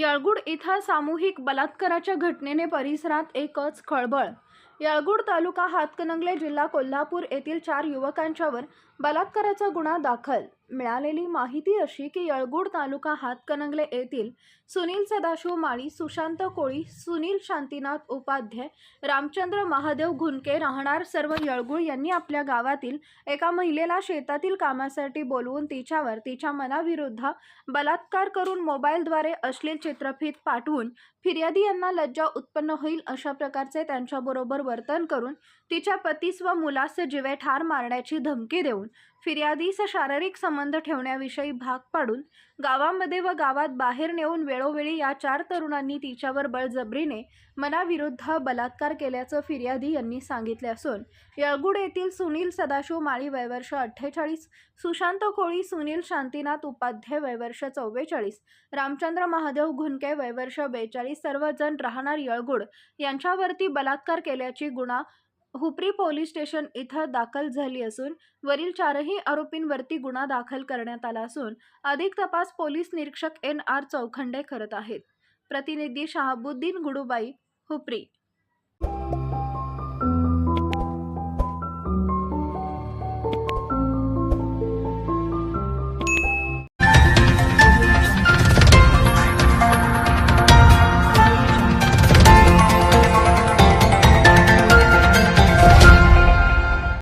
येळगुड इथं सामूहिक बलात्काराच्या घटनेने परिसरात एकच खळबळ याळगुड तालुका हातकणंगले जिल्हा कोल्हापूर येथील चार युवकांच्यावर बलात्काराचा गुन्हा दाखल. मिळालेली माहिती अशी की यळगुड तालुका हातकणंगले येथील सुनील सदाशिव माळी सुशांत कोळी सुनील शांतीनाथ उपाध्याय रामचंद्र महादेव घुनके राहणार सर्व यळगुळ यांनी आपल्या गावातील एका महिलेला शेतातील कामासाठी बोलवून तिच्यावर तिच्या मनाविरुद्ध बलात्कार करून मोबाईलद्वारे अश्लील चित्रफित पाठवून फिर्यादी यांना लज्जा उत्पन्न होईल अशा प्रकारचे त्यांच्याबरोबर वर्तन करून तिच्या पतीस व मुलास जिवे ठार मारण्याची धमकी देऊन फिर्यादीस शारीरिक संबंध ठेवण्याविषयी भाग पाडून गावामध्ये व गावात बाहेर नेऊन वेळोवेळी या चार तरुणांनी तिच्यावर बळजबरीने मनाविरुद्ध बलात्कार केल्याचं फिर्यादी यांनी सांगितले असून यळगुड येथील सुनील सदाशिव माळी वयवर्ष अठ्ठेचाळीस सुशांत कोळी सुनील शांतीनाथ उपाध्याय वयवर्ष चव्वेचाळीस रामचंद्र महादेव घुनके वयवर्ष बेचाळीस सर्वजण राहणार यळगुड यांच्यावरती बलात्कार केल्याची गुन्हा हुपरी पोलीस स्टेशन इथं दाखल झाली असून वरील चारही आरोपींवरती गुन्हा दाखल करण्यात आला असून अधिक तपास पोलीस निरीक्षक एन आर चौखंडे करत आहेत. प्रतिनिधी शहाबुद्दीन गुडुबाई हुपरी